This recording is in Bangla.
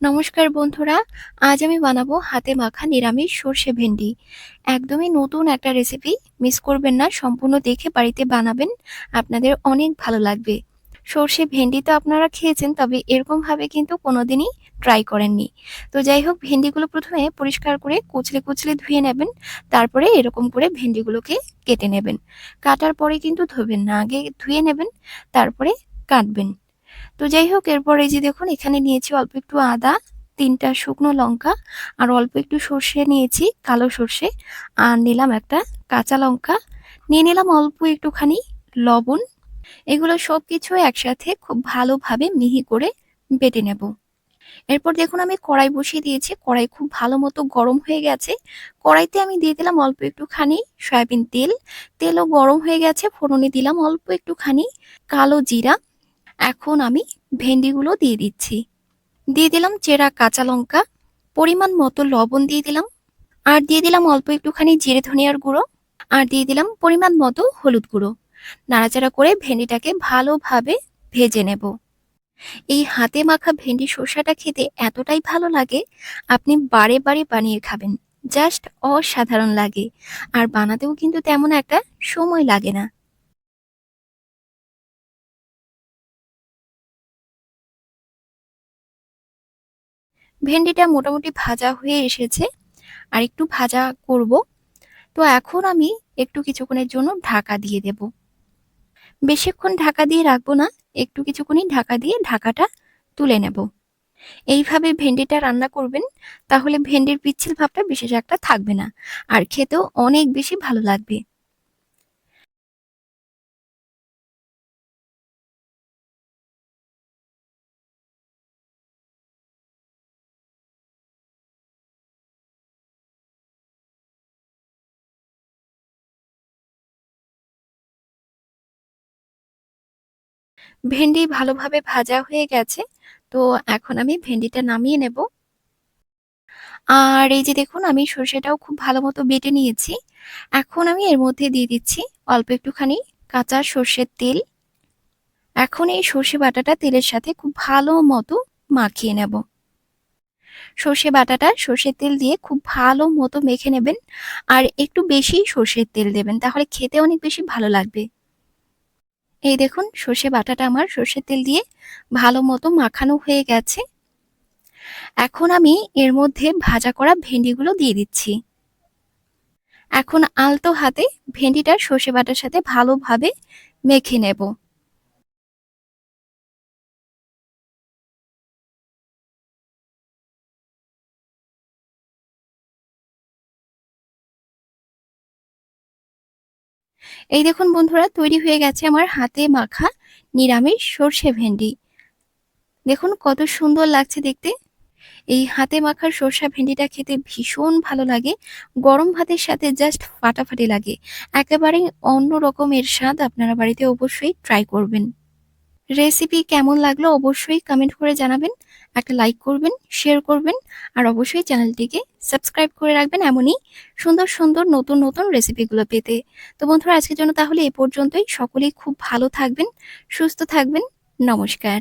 নমস্কার বন্ধুরা, আজ আমি বানাবো হাতে মাখা নিরামিষ সর্ষে ভেন্ডি। একদমই নতুন একটা রেসিপি মিস করবেন না, সম্পূর্ণ দেখে বাড়িতে বানাবেন, আপনাদের অনেক ভালো লাগবে। সর্ষে ভেন্ডি তো আপনারা খেয়েছেন, তবে এরকম ভাবে কিন্তু কোনোদিনই ট্রাই করেননি। তো যাই হোক, ভেন্ডিগুলো প্রথমে পরিষ্কার করে কুচলে কুচলে ধুয়ে নেবেন, তারপরে এরকম করে ভেন্ডিগুলোকে কেটে নেবেন। কাটার পরে কিন্তু ধোবেন না, আগে ধুয়ে নেবেন, তারপরে কাটবেন। তো যাই হোক, এরপর এই যে দেখুন, এখানে নিয়েছি অল্প একটু আদা, তিনটা শুকনো লঙ্কা, আর অল্প একটু সর্ষে নিয়েছি, কালো সর্ষে, আর নিলাম একটা কাঁচা লঙ্কা। নিয়ে নিলাম অল্প একটুখানি লবণ। এগুলো সব কিছু একসাথে খুব ভালোভাবে মিহি করে বেটে নেব। এরপর দেখুন, আমি কড়াই বসিয়ে দিয়েছি। কড়াই খুব ভালো মতো গরম হয়ে গেছে। কড়াইতে আমি দিয়ে দিলাম অল্প একটুখানি সয়াবিন তেল। তেলও গরম হয়ে গেছে, ফোড়নে দিলাম অল্প একটুখানি কালো জিরা। এখন আমি ভেন্ডিগুলো দিয়ে দিচ্ছি। দিয়ে দিলাম চেরা কাঁচা লঙ্কা, পরিমাণ মতো লবণ দিয়ে দিলাম, আর দিয়ে দিলাম অল্প একটুখানি জিরে ধনিয়ার গুঁড়ো, আর দিয়ে দিলাম পরিমাণ মতো হলুদ গুঁড়ো। নাড়াচাড়া করে ভেন্ডিটাকে ভালোভাবে ভেজে নেব। এই হাতে মাখা ভেন্ডি শসাটা খেতে এতটাই ভালো লাগে, আপনি বারে বারে বানিয়ে খাবেন, জাস্ট অসাধারণ লাগে। আর বানাতেও কিন্তু তেমন একটা সময় লাগে না। ভেন্ডিটা মোটামুটি ভাজা হয়ে এসেছে। আর একটু ভাজা করব। তো এখন আমি একটু কিছুক্ষণের জন্য ঢাকা দিয়ে দেব। বেশিক্ষণ ঢাকা দিয়ে রাখব না, একটু কিছুক্ষণই ঢাকা দিয়ে ঢাকাটা তুলে নেব। এইভাবে ভেন্ডিটা রান্না করবেন, তাহলে ভেন্ডির পিচ্ছিল ভাবটা বিশেষ একটা থাকবে না। আর খেতেও অনেক বেশি ভালো লাগবে। ভেন্ডি ভালোভাবে ভাজা হয়ে গেছে, তো এখন আমি ভেন্ডিটা নামিয়ে নেব। আর এই যে দেখুন, আমি সর্ষেটাও খুব ভালো মতো বেটে নিয়েছি। এখন আমি এর মধ্যে দিয়ে দিচ্ছি অল্প একটুখানি কাঁচা সর্ষের তেল। এখন এই সর্ষে বাটাটা তেলের সাথে খুব ভালো মতো মাখিয়ে নেব। সর্ষে বাটাটা সর্ষের তেল দিয়ে খুব ভালো মতো মেখে নেবেন, আর একটু বেশি সর্ষের তেল দেবেন, তাহলে খেতে অনেক বেশি ভালো লাগবে। এই দেখুন, সর্ষে বাটাটা আমার সর্ষের তেল দিয়ে ভালো মতো মাখানো হয়ে গেছে। এখন আমি এর মধ্যে ভাজা করা ভেন্ডিগুলো দিয়ে দিচ্ছি। এখন আলতো হাতে ভেন্ডিটা সর্ষে বাটার সাথে ভালোভাবে মেখে নেব। এই দেখুন বন্ধুরা, তৈরি হয়ে গেছে আমার হাতে মাখা নিরামিষ সর্ষে ভেন্ডি। দেখুন কত সুন্দর লাগছে দেখতে। এই হাতে মাখার সর্ষা ভেন্ডিটা খেতে ভীষণ ভালো লাগে। গরম ভাতের সাথে জাস্ট ফাটাফাটি লাগে। একেবারেই অন্য রকমের স্বাদ আপনারা বাড়িতে অবশ্যই ট্রাই করবেন। রেসিপি কেমন লাগল অবশ্যই কমেন্ট করে জানাবেন। একটা লাইক করবেন শেয়ার করবেন, আর অবশ্যই চ্যানেলটিকে সাবস্ক্রাইব করে রাখবেন এমনই সুন্দর সুন্দর নতুন নতুন রেসিপিগুলো পেতে। তো বন্ধুরা, আজকের জন্য তাহলে এ পর্যন্তই। সকলেই খুব ভালো থাকবেন, সুস্থ থাকবেন। নমস্কার।